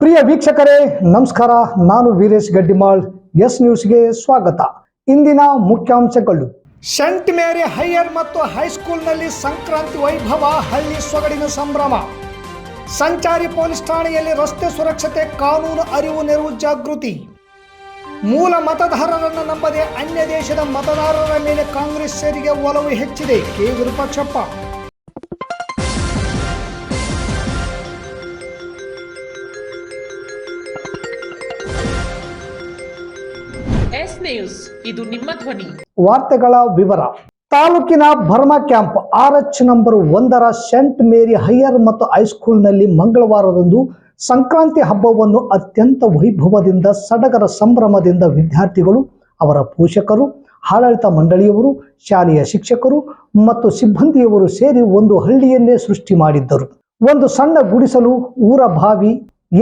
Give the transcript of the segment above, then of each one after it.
ಪ್ರಿಯ ವೀಕ್ಷಕರೇ, ನಮಸ್ಕಾರ. ನಾನು ವೀರೇಶ್ ಗಡ್ಡಿಮಾಳ್. ಎಸ್ ನ್ಯೂಸ್ಗೆ ಸ್ವಾಗತ. ಇಂದಿನ ಮುಖ್ಯಾಂಶಗಳು. ಸೆಂಟ್ ಮೇರಿ ಹೈಯರ್ ಮತ್ತು ಹೈಸ್ಕೂಲ್ನಲ್ಲಿ ಸಂಕ್ರಾಂತಿ ವೈಭವ, ಹಳ್ಳಿ ಸೊಗಡಿನ ಸಂಭ್ರಮ. ಸಂಚಾರಿ ಪೊಲೀಸ್ ಠಾಣೆಯಲ್ಲಿ ರಸ್ತೆ ಸುರಕ್ಷತೆ, ಕಾನೂನು ಅರಿವು ನೆರವು ಜಾಗೃತಿ. ಮೂಲ ಮತದಾರರನ್ನು ನಂಬದೆ ಅನ್ಯ ದೇಶದ ಮತದಾರರ ಮೇಲೆ ಕಾಂಗ್ರೆಸ್ ಸೇರಿಗೆ ಒಲವು ಹೆಚ್ಚಿದೆ. ಕೆ ವಿರೂಪಾಕ್ಷಪ್ಪ. ನ್ಯೂಸ್. ಇದು ನಿಮ್ಮ ಧ್ವನಿ. ವಾರ್ತೆಗಳ ವಿವರ. ತಾಲೂಕಿನ Bharma camp R H number ಒಂದರ ಸೆಂಟ್ ಮೇರಿ ಹೈಯರ್ ಮತ್ತು ಹೈಸ್ಕೂಲ್ನಲ್ಲಿ ಮಂಗಳವಾರದಂದು ಸಂಕ್ರಾಂತಿ ಹಬ್ಬವನ್ನು ಅತ್ಯಂತ ವೈಭವದಿಂದ ಸಡಗರ ಸಂಭ್ರಮದಿಂದ ವಿದ್ಯಾರ್ಥಿಗಳು, ಅವರ ಪೋಷಕರು, ಆಡಳಿತ ಮಂಡಳಿಯವರು, ಶಾಲೆಯ ಶಿಕ್ಷಕರು ಮತ್ತು ಸಿಬ್ಬಂದಿಯವರು ಸೇರಿ ಒಂದು ಹಳ್ಳಿಯನ್ನೇ ಸೃಷ್ಟಿ ಮಾಡಿದ್ದರು. ಒಂದು ಸಣ್ಣ ಗುಡಿಸಲು ಊರ ಬಾವಿ,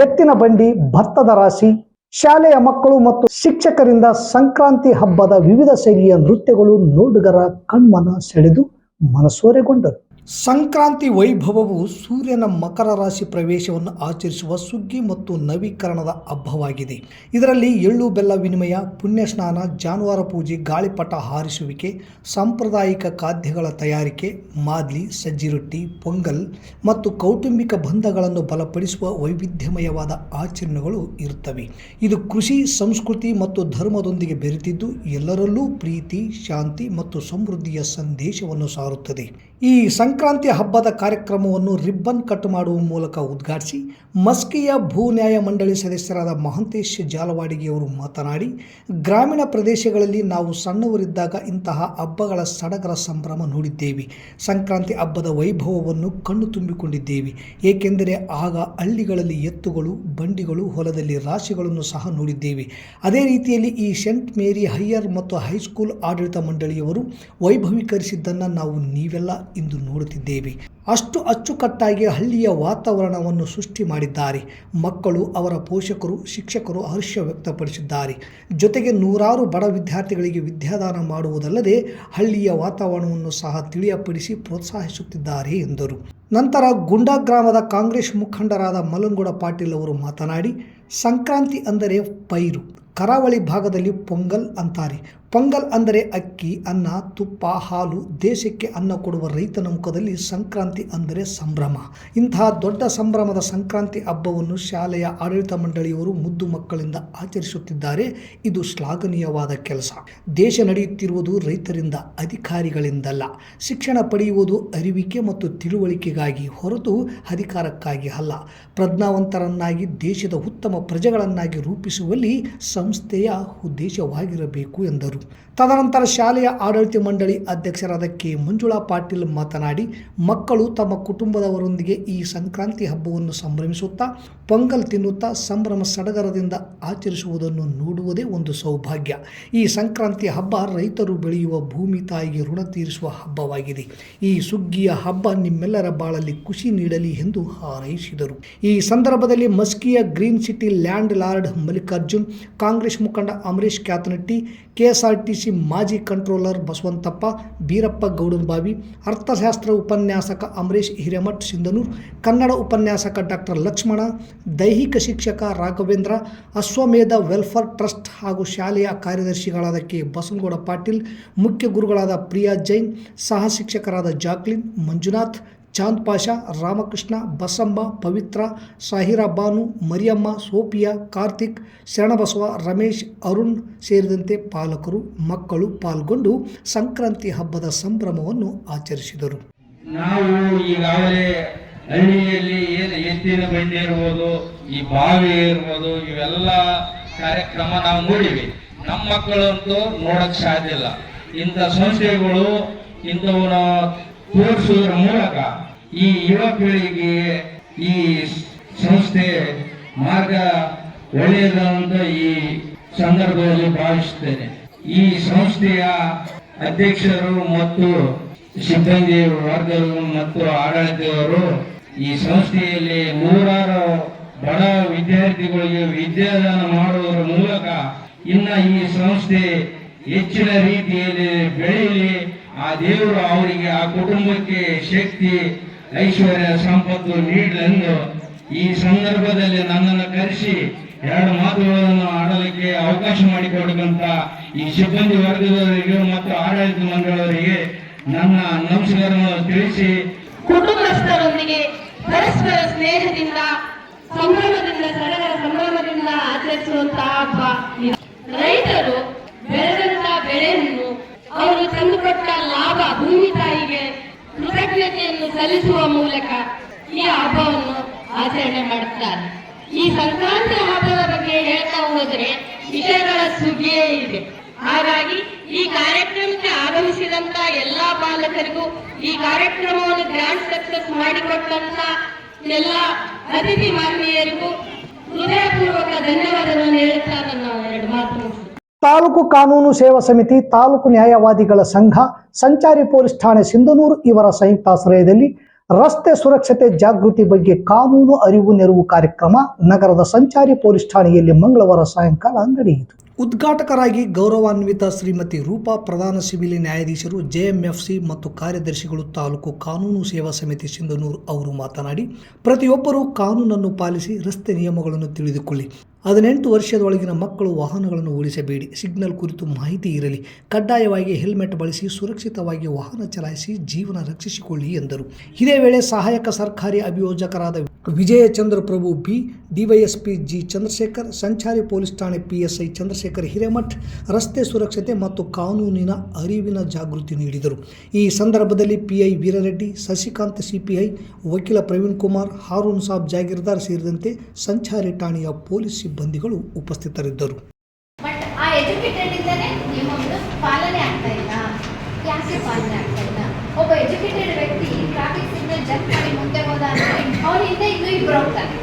ಎತ್ತಿನ ಬಂಡಿ, ಭತ್ತದ ರಾಶಿ ಶಾಲೆಯ ಮಕ್ಕಳು ಮತ್ತು ಶಿಕ್ಷಕರಿಂದ ಸಂಕ್ರಾಂತಿ ಹಬ್ಬದ ವಿವಿಧ ಶೈಲಿಯ ನೃತ್ಯಗಳು ನೋಡುಗರ ಕಣ್ಮನ ಸೆಳೆದು ಮನಸೋರೆಗೊಂಡರು. ಸಂಕ್ರಾಂತಿ ವೈಭವವು ಸೂರ್ಯನ ಮಕರ ರಾಶಿ ಪ್ರವೇಶವನ್ನು ಆಚರಿಸುವ ಸುಗ್ಗಿ ಮತ್ತು ನವೀಕರಣದ ಹಬ್ಬವಾಗಿದೆ. ಇದರಲ್ಲಿ ಎಳ್ಳು, ಬೆಲ್ಲ ವಿನಿಮಯ, ಪುಣ್ಯ ಸ್ನಾನ, ಜಾನುವಾರು ಪೂಜೆ, ಗಾಳಿಪಟ ಹಾರಿಸುವಿಕೆ, ಸಾಂಪ್ರದಾಯಿಕ ಖಾದ್ಯಗಳ ತಯಾರಿಕೆ, ಮಾದ್ಲಿ ಸಜ್ಜಿ ರೊಟ್ಟಿ ಪೊಂಗಲ್ ಮತ್ತು ಕೌಟುಂಬಿಕ ಬಂಧಗಳನ್ನು ಬಲಪಡಿಸುವ ವೈವಿಧ್ಯಮಯವಾದ ಆಚರಣೆಗಳು ಇರುತ್ತವೆ. ಇದು ಕೃಷಿ, ಸಂಸ್ಕೃತಿ ಮತ್ತು ಧರ್ಮದೊಂದಿಗೆ ಬೆರೆತಿದ್ದು ಎಲ್ಲರಲ್ಲೂ ಪ್ರೀತಿ, ಶಾಂತಿ ಮತ್ತು ಸಮೃದ್ಧಿಯ ಸಂದೇಶವನ್ನು ಸಾರುತ್ತದೆ. ಈ ಸಂಕ್ರಾಂತಿ ಹಬ್ಬದ ಕಾರ್ಯಕ್ರಮವನ್ನು ರಿಬ್ಬನ್ ಕಟ್ ಮಾಡುವ ಮೂಲಕ ಉದ್ಘಾಟಿಸಿ ಮಸ್ಕಿಯ ಭೂ ನ್ಯಾಯ ಮಂಡಳಿ ಸದಸ್ಯರಾದ ಮಹಂತೇಶ್ ಜಾಲವಾಡಿಗೆಯವರು ಮಾತನಾಡಿ, ಗ್ರಾಮೀಣ ಪ್ರದೇಶಗಳಲ್ಲಿ ನಾವು ಸಣ್ಣವರಿದ್ದಾಗ ಇಂತಹ ಹಬ್ಬಗಳ ಸಡಗರ ಸಂಭ್ರಮ ನೋಡಿದ್ದೇವೆ. ಸಂಕ್ರಾಂತಿ ಹಬ್ಬದ ವೈಭವವನ್ನು ಕಣ್ಣು ತುಂಬಿಕೊಂಡಿದ್ದೇವೆ. ಏಕೆಂದರೆ ಆಗ ಹಳ್ಳಿಗಳಲ್ಲಿ ಎತ್ತುಗಳು, ಬಂಡಿಗಳು, ಹೊಲದಲ್ಲಿ ರಾಶಿಗಳನ್ನು ಸಹ ನೋಡಿದ್ದೇವೆ. ಅದೇ ರೀತಿಯಲ್ಲಿ ಈ ಸೆಂಟ್ ಮೇರಿ ಹೈಯರ್ ಮತ್ತು ಹೈಸ್ಕೂಲ್ ಆಡಳಿತ ಮಂಡಳಿಯವರು ವೈಭವೀಕರಿಸಿದ್ದನ್ನು ನಾವು ನೀವೆಲ್ಲ ಇಂದು ನೋಡುತ್ತಿದ್ದೇವೆ. ಅಷ್ಟು ಅಚ್ಚುಕಟ್ಟಾಗಿ ಹಳ್ಳಿಯ ವಾತಾವರಣವನ್ನು ಸೃಷ್ಟಿ ಮಾಡಿದ್ದಾರೆ. ಮಕ್ಕಳು, ಅವರ ಪೋಷಕರು, ಶಿಕ್ಷಕರು ಹರ್ಷ ವ್ಯಕ್ತಪಡಿಸಿದ್ದಾರೆ. ಜೊತೆಗೆ ನೂರಾರು ಬಡ ವಿದ್ಯಾರ್ಥಿಗಳಿಗೆ ವಿದ್ಯಾದಾನ ಮಾಡುವುದಲ್ಲದೆ ಹಳ್ಳಿಯ ವಾತಾವರಣವನ್ನು ಸಹ ತಿಳಿಯಪಡಿಸಿ ಪ್ರೋತ್ಸಾಹಿಸುತ್ತಿದ್ದಾರೆ ಎಂದರು. ನಂತರ ಗುಂಡಾ ಗ್ರಾಮದ ಕಾಂಗ್ರೆಸ್ ಮುಖಂಡರಾದ ಮಲನಗೌಡ ಪಾಟೀಲ್ ಅವರು ಮಾತನಾಡಿ ಸಂಕ್ರಾಂತಿ ಅಂದರೆ ಪೈರು, ಕರಾವಳಿ ಭಾಗದಲ್ಲಿ ಪೊಂಗಲ್ ಅಂತಾರೆ. ಪೊಂಗಲ್ ಅಂದರೆ ಅಕ್ಕಿ, ಅನ್ನ, ತುಪ್ಪ, ಹಾಲು, ದೇಶಕ್ಕೆ ಅನ್ನ ಕೊಡುವ ರೈತನ ಮುಖದಲ್ಲಿ ಸಂಕ್ರಾಂತಿ ಅಂದರೆ ಸಂಭ್ರಮ. ಇಂತಹ ದೊಡ್ಡ ಸಂಭ್ರಮದ ಸಂಕ್ರಾಂತಿ ಹಬ್ಬವನ್ನು ಶಾಲೆಯ ಆಡಳಿತ ಮಂಡಳಿಯವರು ಮುದ್ದು ಮಕ್ಕಳಿಂದ ಆಚರಿಸುತ್ತಿದ್ದಾರೆ. ಇದು ಶ್ಲಾಘನೀಯವಾದ ಕೆಲಸ. ದೇಶ ನಡೆಯುತ್ತಿರುವುದು ರೈತರಿಂದ, ಅಧಿಕಾರಿಗಳಿಂದಲ್ಲ. ಶಿಕ್ಷಣ ಪಡೆಯುವುದು ಅರಿವಿಕೆ ಮತ್ತು ತಿಳುವಳಿಕೆಗಾಗಿ ಹೊರತು ಅಧಿಕಾರಕ್ಕಾಗಿ ಅಲ್ಲ. ಪ್ರಜ್ಞಾವಂತರನ್ನಾಗಿ ದೇಶದ ಉತ್ತಮ ಪ್ರಜೆಗಳನ್ನಾಗಿ ರೂಪಿಸುವಲ್ಲಿ ಸಂಸ್ಥೆಯ ಉದ್ದೇಶವಾಗಿರಬೇಕು ಎಂದರು. ತದನಂತರ ಶಾಲೆಯ ಆಡಳಿತ ಮಂಡಳಿ ಅಧ್ಯಕ್ಷರಾದ ಕೆ. ಮಂಜುಳಾ ಪಾಟೀಲ್ ಮಾತನಾಡಿ, ಮಕ್ಕಳು ತಮ್ಮ ಕುಟುಂಬದವರೊಂದಿಗೆ ಈ ಸಂಕ್ರಾಂತಿ ಹಬ್ಬವನ್ನು ಸಂಭ್ರಮಿಸುತ್ತಾ, ಪೊಂಗಲ್ ತಿನ್ನುತ್ತಾ, ಸಂಭ್ರಮ ಸಡಗರದಿಂದ ಆಚರಿಸುವುದನ್ನು ನೋಡುವುದೇ ಒಂದು ಸೌಭಾಗ್ಯ. ಈ ಸಂಕ್ರಾಂತಿ ಹಬ್ಬ ರೈತರು ಬೆಳೆಯುವ ಭೂಮಿ ತಾಯಿಗೆ ಋಣ ತೀರಿಸುವ ಹಬ್ಬವಾಗಿದೆ. ಈ ಸುಗ್ಗಿಯ ಹಬ್ಬ ನಿಮ್ಮೆಲ್ಲರ ಬಾಳಲ್ಲಿ ಖುಷಿ ನೀಡಲಿ ಎಂದು ಹಾರೈಸಿದರು. ಈ ಸಂದರ್ಭದಲ್ಲಿ ಮಸ್ಕಿಯ Green City landlord Mallikarjun, Congress ಮುಖಂಡ ಅಮರೀಶ್ ಕ್ಯಾತನಟ್ಟಿ, ಕೆಎಸ್ಆರ್ಟಿಸಿ ಮಾಜಿ ಕಂಟ್ರೋಲರ್ ಬಸವಂತಪ್ಪ, ಬೀರಪ್ಪ ಗೌಡನಬಾವಿ ಅರ್ಥಶಾಸ್ತ್ರ ಉಪನ್ಯಾಸಕ ಅಮರೀಶ್ ಹಿರೇಮಠ್ ಸಿಂಧನೂರ್, ಕನ್ನಡ ಉಪನ್ಯಾಸಕ ಡಾಕ್ಟರ್ ಲಕ್ಷ್ಮಣ, ದೈಹಿಕ ಶಿಕ್ಷಕ ರಾಘವೇಂದ್ರ, ಅಶ್ವಮೇಧ ವೆಲ್ಫೇರ್ ಟ್ರಸ್ಟ್ ಹಾಗೂ ಶಾಲೆಯ ಕಾರ್ಯದರ್ಶಿಗಳಾದ ಕೆ. ಬಸನಗೌಡ ಪಾಟೀಲ್, ಮುಖ್ಯ ಗುರುಗಳಾದ ಪ್ರಿಯಾ ಜೈನ್, ಸಹ ಶಿಕ್ಷಕರಾದ ಜಾಕ್ಲಿನ್, ಮಂಜುನಾಥ್ ಚಾಂದ್ ಪಾಷಾ, ರಾಮಕೃಷ್ಣ ಬಸಮ್ಮ ಪವಿತ್ರ, ಸಾಹಿರಾ ಬಾನು, ಮರಿಯಮ್ಮ ಸೋಫಿಯಾ ಕಾರ್ತಿಕ್, ಶರಣಬಸವ, ರಮೇಶ್, ಅರುಣ್ ಸೇರಿದಂತೆ ಪಾಲಕರು, ಮಕ್ಕಳು ಪಾಲ್ಗೊಂಡು ಸಂಕ್ರಾಂತಿ ಹಬ್ಬದ ಸಂಭ್ರಮವನ್ನು ಆಚರಿಸಿದರು. ನಾವು ಈಗಾಗಲೇ ಹಳ್ಳಿಯಲ್ಲಿ ಏನು ಎತ್ತಿನ ಬಂಡಿ ಈ ಬಾವಿ ಇರ್ಬೋದು, ಇವೆಲ್ಲ ಕಾರ್ಯಕ್ರಮ ನಾವು ನೋಡಿವಿ. ನಮ್ಮ ಮಕ್ಕಳಂತೂ ನೋಡಕ್ ಸಾಧ್ಯ ಇಲ್ಲ. ಇಂಥ ಸಂಸ್ಥೆಗಳು ಇಂಥವನ್ನ ತೋರಿಸುವುದರ ಮೂಲಕ ಈ ಯುವ ಪೀಳಿಗೆ ಈ ಸಂಸ್ಥೆ ಮಾರ್ಗ ಒಳ್ಳೆಯದಂತ ಈ ಸಂದರ್ಭದಲ್ಲಿ ಭಾವಿಸುತ್ತೇನೆ. ಈ ಸಂಸ್ಥೆಯ ಅಧ್ಯಕ್ಷರು ಮತ್ತು ಸಿಬ್ಬಂದಿ ವರ್ಗರು ಮತ್ತು ಆಡಳಿತದವರು ಈ ಸಂಸ್ಥೆಯಲ್ಲಿ ನೂರಾರು ಬಡ ವಿದ್ಯಾರ್ಥಿಗಳಿಗೆ ವಿದ್ಯಾದಾನ ಮಾಡುವುದರ ಮೂಲಕ ಇನ್ನ ಈ ಸಂಸ್ಥೆ ಹೆಚ್ಚಿನ ರೀತಿಯಲ್ಲಿ ಬೆಳೆಯಲಿ. ಆ ದೇವರು ಅವರಿಗೆ, ಆ ಕುಟುಂಬಕ್ಕೆ ಶಕ್ತಿ ಐಶ್ವರ್ಯ ಸಂಪತ್ತು ನೀಡಲೆಂದು ಈ ಸಂದರ್ಭದಲ್ಲಿ ನನ್ನನ್ನು ಕರೆಸಿ ಎರಡು ಮಾತುಗಳನ್ನು ಆಡಲಿಕ್ಕೆ ಅವಕಾಶ ಮಾಡಿಕೊಡಬೇಕಂತ ಈ ಸಿಬ್ಬಂದಿ ವರ್ಗದವರಿಗೆ ಮತ್ತು ಆಡಳಿತ ಮಂಡಳಿಯವರಿಗೆ ನನ್ನ ನಮಸ್ಕಾರವನ್ನು ತಿಳಿಸಿ ಕುಟುಂಬಸ್ಥರೊಂದಿಗೆ ಪರಸ್ಪರ ಸ್ನೇಹದಿಂದ, ಸಂಭ್ರಮದಿಂದ ಸರಳ ಸಂಭ್ರಮದಿಂದ ಆಚರಿಸುವಂತಹ ಹಬ್ಬ ರೈತರು ಬೆಳೆದಂತ ಬೆಳೆಯನ್ನು ಅವರು ತಂದುಕೊಟ್ಟ ಲಾಭ ಭೂಮಿ ಕೃತಜ್ಞತೆಯನ್ನು ಸಲ್ಲಿಸುವ ಮೂಲಕ ಈ ಹಬ್ಬವನ್ನು ಆಚರಣೆ ಮಾಡುತ್ತಾರೆ. ಈ ಸಂಕ್ರಾಂತಿ ಹಬ್ಬದ ಬಗ್ಗೆ ಹೇಳ್ತಾ ಹೋದ್ರೆ ವಿಷಯಗಳ ಸುಗ್ಗಿಯೇ ಇದೆ. ಹಾಗಾಗಿ ಈ ಕಾರ್ಯಕ್ರಮಕ್ಕೆ ಆಗಮಿಸಿದಂತ ಎಲ್ಲಾ ಬಾಲಕರಿಗೂ ಈ ಕಾರ್ಯಕ್ರಮವನ್ನು ಗ್ರ್ಯಾಂಡ್ ಸಕ್ಸಸ್ ಮಾಡಿಕೊಟ್ಟಂತ ಎಲ್ಲ ಅತಿಥಿ ಮಾನ್ಯರಿಗೂ ಹೃದಯಪೂರ್ವಕ ಧನ್ಯವಾದಗಳನ್ನು ಹೇಳುತ್ತಾ ನನ್ನ ಎರಡು ಮಾತು ಮುಗಿಸ್ತೇನೆ. ತಾಲೂಕು ಕಾನೂನು ಸೇವಾ ಸಮಿತಿ, ತಾಲೂಕು ನ್ಯಾಯವಾದಿಗಳ ಸಂಘ, ಸಂಚಾರಿ ಪೊಲೀಸ್ ಠಾಣೆ ಸಿಂಧನೂರು ಇವರ ಸಂಯುಕ್ತಾಶ್ರಯದಲ್ಲಿ ರಸ್ತೆ ಸುರಕ್ಷತೆ ಜಾಗೃತಿ ಬಗ್ಗೆ ಕಾನೂನು ಅರಿವು ನೆರವು ಕಾರ್ಯಕ್ರಮ ನಗರದ ಸಂಚಾರಿ ಪೊಲೀಸ್ ಠಾಣೆಯಲ್ಲಿ ಮಂಗಳವಾರ ಸಾಯಂಕಾಲ ನಡೆಯಿತು. ಉದ್ಘಾಟಕರಾಗಿ ಗೌರವಾನ್ವಿತ ಶ್ರೀಮತಿ ರೂಪಾ ಪ್ರಧಾನ ಸಿವಿಲ್ ನ್ಯಾಯಾಧೀಶರು ಜೆಎಂಎಫ್ಸಿ ಮತ್ತು ಕಾರ್ಯದರ್ಶಿಗಳು ತಾಲೂಕು ಕಾನೂನು ಸೇವಾ ಸಮಿತಿ ಸಿಂಧನೂರು ಅವರು ಮಾತನಾಡಿ, ಪ್ರತಿಯೊಬ್ಬರೂ ಕಾನೂನನ್ನು ಪಾಲಿಸಿ ರಸ್ತೆ ನಿಯಮಗಳನ್ನು ತಿಳಿದುಕೊಳ್ಳಿ. ಹದಿನೆಂಟು ವರ್ಷದೊಳಗಿನ ಮಕ್ಕಳು ವಾಹನಗಳನ್ನು ಓಡಿಸಬೇಡಿ. ಸಿಗ್ನಲ್ ಕುರಿತು ಮಾಹಿತಿ ಇರಲಿ. ಕಡ್ಡಾಯವಾಗಿ ಹೆಲ್ಮೆಟ್ ಬಳಸಿ ಸುರಕ್ಷಿತವಾಗಿ ವಾಹನ ಚಲಾಯಿಸಿ ಜೀವನ ರಕ್ಷಿಸಿಕೊಳ್ಳಿ ಎಂದರು. ಇದೇ ವೇಳೆ ಸಹಾಯಕ ಸರ್ಕಾರಿ ಅಭಿಯೋಜಕರಾದ Vijayachandra Prabhu B, DYSP G Chandrashekar, ಸಂಚಾರಿ ಪೊಲೀಸ್ ಠಾಣೆ ಪಿಎಸ್ಐ ಚಂದ್ರಶೇಖರ್ ಹಿರೇಮಠ್, ರಸ್ತೆ ಸುರಕ್ಷತೆ ಮತ್ತು ಕಾನೂನಿನ ಅರಿವಿನ ಜಾಗೃತಿ ನೀಡಿದರು. ಈ ಸಂದರ್ಭದಲ್ಲಿ ಪಿಐ ವೀರರೆಡ್ಡಿ ಶಶಿಕಾಂತ್ ಸಿಪಿಐ, ವಕೀಲ ಪ್ರವೀಣ್ ಕುಮಾರ್, ಹಾರೂನ್ ಸಾಬ್ ಜಾಗೀರ್ದಾರ್ ಸೇರಿದಂತೆ ಸಂಚಾರಿ ಠಾಣೆಯ ಪೊಲೀಸ್ ಸಿಬ್ಬಂದಿಗಳು ಉಪಸ್ಥಿತರಿದ್ದರು. ಬಟ್ ಆ ಎಜುಕೇಟೆಡ್ ಇಂದಾನೆ ನಿಯಮಗಳು ಪಾಲನೆ ಆಗ್ತಾ ಇಲ್ಲ. ಯಾಕೆ ಪಾಲನೆ ಆಗ್ತಾ ಇಲ್ಲ? ಒಬ್ಬ ಎಜುಕೇಟೆಡ್ ವ್ಯಕ್ತಿ ಟ್ರಾಫಿಕ್ ಸಿಗ್ನಲ್ ಜಂಪ್ ಮಾಡಿ ಮುಂದೆ ಹೋದ ಅಂದ್ರೆ ಅವ್ನ ಹಿಂದೆ ಇನ್ನೂ ಇಬ್ರು ಹೋಗ್ತಾರೆ.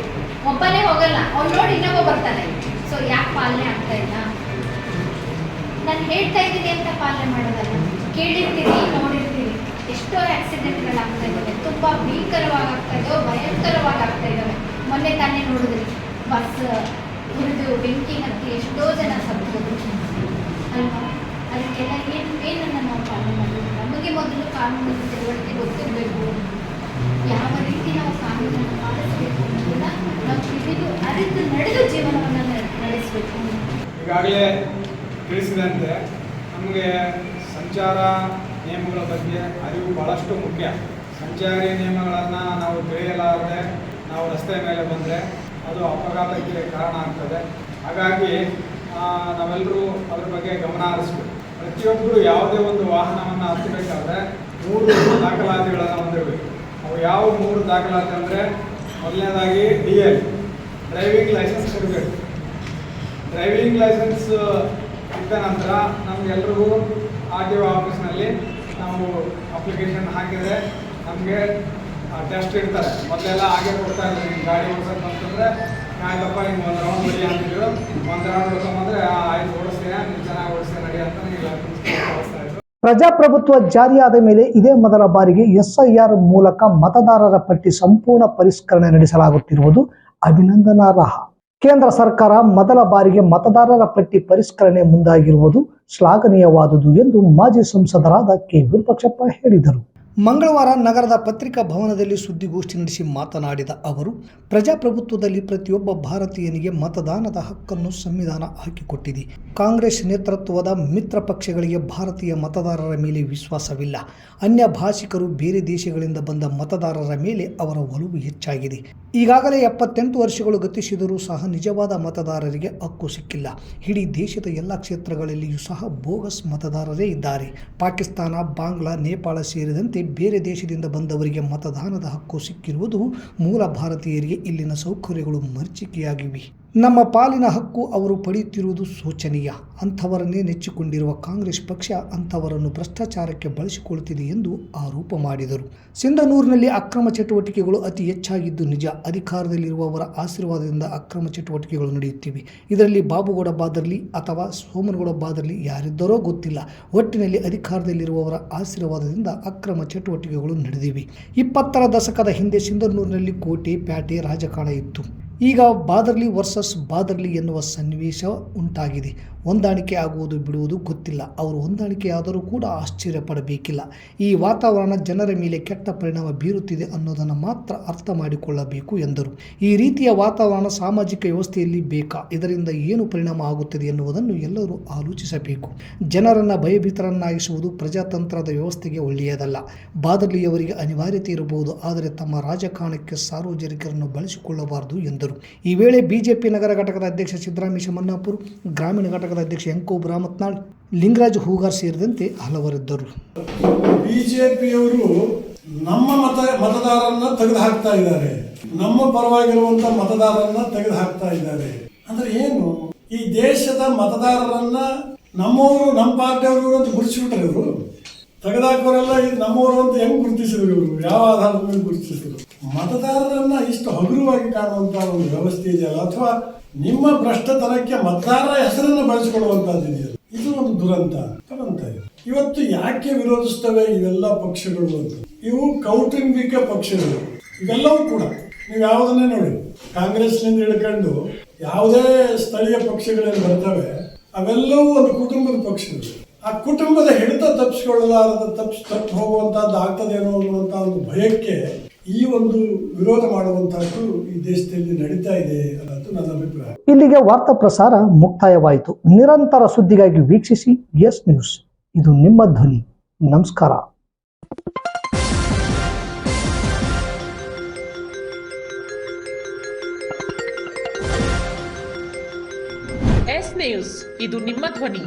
ಒಬ್ಬನೇ ಹೋಗಲ್ಲ, ಅವ್ನು ನೋಡಿ ಇನ್ನೊಬ್ಬ ಬರ್ತಾನೆ. ಸೊ ಯಾಕೆ ಪಾಲನೆ ಆಗ್ತಾ ಇಲ್ಲ? ನಾನು ಹೇಳ್ತಾ ಇದ್ದೀನಿ ಅಂತ ಪಾಲನೆ ಮಾಡೋದಲ್ಲ. ಕೇಳಿರ್ತೀವಿ, ನೋಡಿರ್ತೀವಿ. ಎಷ್ಟೋ ಆಕ್ಸಿಡೆಂಟ್ಗಳಾಗ್ತಾ ಇದ್ದಾವೆ. ತುಂಬ ಭೀಕರವಾಗಿ ಆಗ್ತಾ ಇದ್ದಾವೆ, ಭಯಂಕರವಾಗಿ ಇದ್ದಾವೆ. ಮೊನ್ನೆ ತಾನೇ ನೋಡಿದ್ರಿ, ಬಸ್ ಉರಿದು ಬೆಂಕಿ ಹತ್ತಿ ಎಷ್ಟೋ ಜನ ಸತ್ತೋದ್ರು ಅಲ್ವಾ? ಅದಕ್ಕೆಲ್ಲ ಏನು ಏನನ್ನು ನಾವು ಪಾಲನೆ ಮಾಡಬೇಕು? ನಮಗೆ ಮೊದಲು ಕಾನೂನು ತಿಳುವಳಿಕೆ ಗೊತ್ತಿರಬೇಕು. ಯಾವ ರೀತಿ ನಾವು ಕಾನೂನನ್ನು ಪಾಲಿಸಬೇಕು ಅನ್ನೋದನ್ನ ನಾವು ತಿಳಿದು ಅರಿತು ನಡೆದು ಜೀವನವನ್ನು ನಡೆಸಬೇಕು. ಈಗಾಗಲೇ ತಿಳಿಸಿದಂತೆ ನಮಗೆ ಸಂಚಾರ ನಿಯಮಗಳ ಬಗ್ಗೆ ಅರಿವು ಭಾಳಷ್ಟು ಮುಖ್ಯ. ಸಂಚಾರಿ ನಿಯಮಗಳನ್ನು ನಾವು ತಿಳಿಯಲಾರದೆ ನಾವು ರಸ್ತೆ ಮೇಲೆ ಬಂದರೆ ಅದು ಅಪಘಾತಕ್ಕೆ ಕಾರಣ ಆಗ್ತದೆ. ಹಾಗಾಗಿ ನಾವೆಲ್ಲರೂ ಅದ್ರ ಬಗ್ಗೆ ಗಮನ ಹರಿಸ್ಬೇಕು. ಪ್ರತಿಯೊಬ್ಬರು ಯಾವುದೇ ಒಂದು ವಾಹನವನ್ನು ಹತ್ತಬೇಕಾದ್ರೆ ಮೂರು ದಾಖಲಾತಿಗಳನ್ನು ಹೊಂದಿರಬೇಕು. ಅವು ಯಾವ ಮೂರು ದಾಖಲಾತಿ ಅಂದರೆ, ಮೊದಲನೇದಾಗಿ ಡಿ ಎಲ್ ಡ್ರೈವಿಂಗ್ ಲೈಸೆನ್ಸ್ ಇರಬೇಕು ಡ್ರೈವಿಂಗ್ ಲೈಸೆನ್ಸ್, ಇದ್ದ ನಂತರ ನಮಗೆಲ್ರಿಗೂ ಆರ್ ಟಿ ಒ ಆಫೀಸ್ನಲ್ಲಿ ನಾವು ಅಪ್ಲಿಕೇಶನ್ ಹಾಕಿದರೆ ನಮಗೆ ಟೆಸ್ಟ್ ಇಡ್ತಾರೆ ಮೊದಲೆಲ್ಲ ಹಾಗೆ ಕೊಡ್ತಾ ಇದ್ರು. ನಿಮ್ಗೆ ಗಾಡಿ ಓಡಿಸೋದು ಅಂತಂದರೆ ಆಯ್ತಪ್ಪ ನಿಮ್ಗೆ ಒಂದು ರೌಂಡ್ ಬಡಿ ಅಂತಿದ್ರು ಒಂದು ರೌಂಡ್ ಆ, ಆಯ್ತು ಓಡಿಸ್ತೀನಿ ನೀವು ಚೆನ್ನಾಗಿ ಓಡಿಸ್ತೀನಿ ನಡಿ ಅಂತ ನೀವು ಪ್ರಜಾಪ್ರಭುತ್ವ ಜಾರಿಯಾದ ಮೇಲೆ ಇದೇ ಮೊದಲ ಬಾರಿಗೆ ಎಸ್ಐಆರ್ ಮೂಲಕ ಮತದಾರರ ಪಟ್ಟಿ ಸಂಪೂರ್ಣ ಪರಿಷ್ಕರಣೆ ನಡೆಸಲಾಗುತ್ತಿರುವುದು ಅಭಿನಂದನಾರ್ಹ ಕೇಂದ್ರ ಸರ್ಕಾರ ಮೊದಲ ಬಾರಿಗೆ ಮತದಾರರ ಪಟ್ಟಿ ಪರಿಷ್ಕರಣೆ ಮುಂದಾಗಿರುವುದು ಶ್ಲಾಘನೀಯವಾದುದು ಎಂದು ಮಾಜಿ ಸಂಸದರಾದ ಕೆ. ವಿರೂಪಾಕ್ಷಪ್ಪ ಹೇಳಿದರು. ಮಂಗಳವಾರ ನಗರದ ಪತ್ರಿಕಾ ಭವನದಲ್ಲಿ ಸುದ್ದಿಗೋಷ್ಠಿ ನಡೆಸಿ ಮಾತನಾಡಿದ ಅವರು, ಪ್ರಜಾಪ್ರಭುತ್ವದಲ್ಲಿ ಪ್ರತಿಯೊಬ್ಬ ಭಾರತೀಯನಿಗೆ ಮತದಾನದ ಹಕ್ಕನ್ನು ಸಂವಿಧಾನ ಹಾಕಿಕೊಟ್ಟಿದೆ. ಕಾಂಗ್ರೆಸ್ ನೇತೃತ್ವದ ಮಿತ್ರ ಪಕ್ಷಗಳಿಗೆ ಭಾರತೀಯ ಮತದಾರರ ಮೇಲೆ ವಿಶ್ವಾಸವಿಲ್ಲ. ಅನ್ಯ ಭಾಷಿಕರು ಬೇರೆ ದೇಶಗಳಿಂದ ಬಂದ ಮತದಾರರ ಮೇಲೆ ಅವರ ಒಲವು ಹೆಚ್ಚಾಗಿದೆ. ಈಗಾಗಲೇ ಎಪ್ಪತ್ತೆಂಟು ವರ್ಷಗಳು ಗತಿಸಿದರೂ ಸಹ ನಿಜವಾದ ಮತದಾರರಿಗೆ ಹಕ್ಕು ಸಿಕ್ಕಿಲ್ಲ. ಇಡೀ ದೇಶದ ಎಲ್ಲ ಕ್ಷೇತ್ರಗಳಲ್ಲಿಯೂ ಸಹ ಬೋಗಸ್ ಮತದಾರರೇ ಇದ್ದಾರೆ. ಪಾಕಿಸ್ತಾನ, ಬಾಂಗ್ಲಾ, ನೇಪಾಳ ಸೇರಿದಂತೆ ಬೇರೆ ದೇಶದಿಂದ ಬಂದವರಿಗೆ ಮತದಾನದ ಹಕ್ಕು ಸಿಕ್ಕಿರುವುದು ಮೂಲ ಭಾರತೀಯರಿಗೆ ಇಲ್ಲಿನ ಸೌಕರ್ಯಗಳು ಮರೀಚಿಕೆಯಾಗಿವೆ. ನಮ್ಮ ಪಾಲಿನ ಹಕ್ಕು ಅವರು ಪಡೆಯುತ್ತಿರುವುದು ಶೋಚನೀಯ. ಅಂಥವರನ್ನೇ ನೆಚ್ಚಿಕೊಂಡಿರುವ ಕಾಂಗ್ರೆಸ್ ಪಕ್ಷ ಅಂಥವರನ್ನು ಭ್ರಷ್ಟಾಚಾರಕ್ಕೆ ಬಳಸಿಕೊಳ್ಳುತ್ತಿದೆ ಎಂದು ಆರೋಪ ಮಾಡಿದರು. ಸಿಂಧನೂರಿನಲ್ಲಿ ಅಕ್ರಮ ಚಟುವಟಿಕೆಗಳು ಅತಿ ಹೆಚ್ಚಾಗಿದ್ದು ನಿಜ, ಅಧಿಕಾರದಲ್ಲಿರುವವರ ಆಶೀರ್ವಾದದಿಂದ ಅಕ್ರಮ ಚಟುವಟಿಕೆಗಳು ನಡೆಯುತ್ತಿವೆ. ಇದರಲ್ಲಿ ಬಾಬುಗೌಡ ಬಾದರ್ಲಿ ಅಥವಾ ಸೋಮನಗೌಡ ಬಾದರ್ಲಿ ಯಾರಿದ್ದರೋ ಗೊತ್ತಿಲ್ಲ. ಒಟ್ಟಿನಲ್ಲಿ ಅಧಿಕಾರದಲ್ಲಿರುವವರ ಆಶೀರ್ವಾದದಿಂದ ಅಕ್ರಮ ಚಟುವಟಿಕೆಗಳು ನಡೆದಿವೆ. ಇಪ್ಪತ್ತರ ದಶಕದ ಹಿಂದೆ ಸಿಂಧನೂರಿನಲ್ಲಿ ಕೋಟೆ, ಪ್ಯಾಟೆ ರಾಜಕಾರಣ ಇತ್ತು. ಈಗ ಬಾದರ್ಲಿ ವರ್ಸಸ್ ಬಾದರ್ಲಿ ಎನ್ನುವ ಸನ್ನಿವೇಶ ಉಂಟಾಗಿದೆ. ಹೊಂದಾಣಿಕೆ ಆಗುವುದು ಬಿಡುವುದು ಗೊತ್ತಿಲ್ಲ. ಅವರು ಹೊಂದಾಣಿಕೆಯಾದರೂ ಕೂಡ ಆಶ್ಚರ್ಯ ಪಡಬೇಕಿಲ್ಲ ಈ ವಾತಾವರಣ ಜನರ ಮೇಲೆ ಕೆಟ್ಟ ಪರಿಣಾಮ ಬೀರುತ್ತಿದೆ ಅನ್ನೋದನ್ನು ಮಾತ್ರ ಅರ್ಥ ಮಾಡಿಕೊಳ್ಳಬೇಕು ಎಂದರು. ಈ ರೀತಿಯ ವಾತಾವರಣ ಸಾಮಾಜಿಕ ವ್ಯವಸ್ಥೆಯಲ್ಲಿ ಬೇಕಾ? ಇದರಿಂದ ಏನು ಪರಿಣಾಮ ಆಗುತ್ತದೆ ಎನ್ನುವುದನ್ನು ಎಲ್ಲರೂ ಆಲೋಚಿಸಬೇಕು. ಜನರನ್ನು ಭಯಭೀತರನ್ನಾಗಿಸುವುದು ಪ್ರಜಾತಂತ್ರದ ವ್ಯವಸ್ಥೆಗೆ ಒಳ್ಳೆಯದಲ್ಲ. ಬಾದರ್ಲಿಯವರಿಗೆ ಅನಿವಾರ್ಯತೆ ಇರಬಹುದು, ಆದರೆ ತಮ್ಮ ರಾಜಕಾರಣಕ್ಕೆ ಸಾರ್ವಜನಿಕರನ್ನು ಬಳಸಿಕೊಳ್ಳಬಾರದು ಎಂದರು. ಈ ವೇಳೆ ಬಿಜೆಪಿ ನಗರ ಘಟಕದ ಅಧ್ಯಕ್ಷ ಸಿದ್ದರಾಮೇಶ ಮನ್ನಾಪುರ್ ಗ್ರಾಮೀಣ ಘಟಕದ ಅಧ್ಯಕ್ಷ ಎಂಕೋ ರಾಮತ್ನಾಳ್ ಲಿಂಗರಾಜ್ ಹೂಗಾರ್ ಸೇರಿದಂತೆ ಹಲವರಿದ್ದರು. ಬಿಜೆಪಿಯವರು ನಮ್ಮ ಮತ, ಮತದಾರರನ್ನ ತೆಗೆದು ಹಾಕ್ತಾ ಇದ್ದಾರೆ. ನಮ್ಮ ಪರವಾಗಿರುವಂತ ಮತದಾರರನ್ನ ತೆಗೆದು ಹಾಕ್ತಾ ಇದ್ದಾರೆ. ಅಂದ್ರೆ ಏನು? ಈ ದೇಶದ ಮತದಾರರನ್ನ ನಮ್ಮವರು, ನಮ್ಮ ಪಾರ್ಟಿಯವರು ಅಂತ ಗುರುತಿಸ್ಬಿಟ್ರೆ ಇವರು? ತೆಗೆದಾಕೋರೆಲ್ಲ ನಮ್ಮವರು ಅಂತ ಹೆಂಗ್ ಗುರುತಿಸಿದ್ರು ಇವರು? ಯಾವ ಆಧಾರದ ಮೇಲೆ ಗುರುತಿಸಿದ್ರು? ಮತದಾರರನ್ನ ಇಷ್ಟು ಹಗುರವಾಗಿ ಕಾಣುವಂತ ಒಂದು ವ್ಯವಸ್ಥೆ ಇದೆಯಲ್ಲ? ಅಥವಾ ನಿಮ್ಮ ಭ್ರಷ್ಟತನಕ್ಕೆ ಮತದಾರರ ಹೆಸರನ್ನು ಬಳಸಿಕೊಳ್ಳುವಂಥದ್ದು ಇದೆಯಲ್ಲ? ಇದು ಒಂದು ದುರಂತ ದುರಂತ ಇವತ್ತು ಯಾಕೆ ವಿರೋಧಿಸ್ತವೆ ಇವೆಲ್ಲ ಪಕ್ಷಗಳು ಅಂತ? ಇವು ಕೌಟುಂಬಿಕ ಪಕ್ಷಗಳು. ಇವೆಲ್ಲವೂ ಕೂಡ. ನೀವು ಯಾವುದನ್ನೇ ನೋಡಿ, ಕಾಂಗ್ರೆಸ್ನಿಂದ ಹಿಡ್ಕೊಂಡು ಯಾವುದೇ ಸ್ಥಳೀಯ ಪಕ್ಷಗಳೇನು ಬರ್ತವೆ, ಅವೆಲ್ಲವೂ ಒಂದು ಕುಟುಂಬದ ಪಕ್ಷಗಳು. ಆ ಕುಟುಂಬದ ಹಿಡಿತ ತಪ್ಪಿಸ್ಕೊಳ್ಳಲಾರದ, ತಪ್ಪಿಸ್, ತಪ್ಪು ಹೋಗುವಂತಹದ್ದು ಆಗ್ತದೇನೋ ಅನ್ನುವಂಥ ಒಂದು ಭಯಕ್ಕೆ ಈ ಒಂದು ವಿರೋಧ ಮಾಡುವಂತಹದ್ದು ಈ ದೇಶದಲ್ಲಿ ನಡೀತಾ ಇದೆ ಅನ್ನೋದು ನನ್ನ ಅಭಿಪ್ರಾಯ. ಇಲ್ಲಿಗೆ ವಾರ್ತಾ ಪ್ರಸಾರ ಮುಕ್ತಾಯವಾಯಿತು. ನಿರಂತರ ಸುದ್ದಿಗಾಗಿ ವೀಕ್ಷಿಸಿ ಎಸ್ ನ್ಯೂಸ್. ಇದು ನಿಮ್ಮ ಧ್ವನಿ. ನಮಸ್ಕಾರ. S news. ಇದು ನಿಮ್ಮ ಧ್ವನಿ.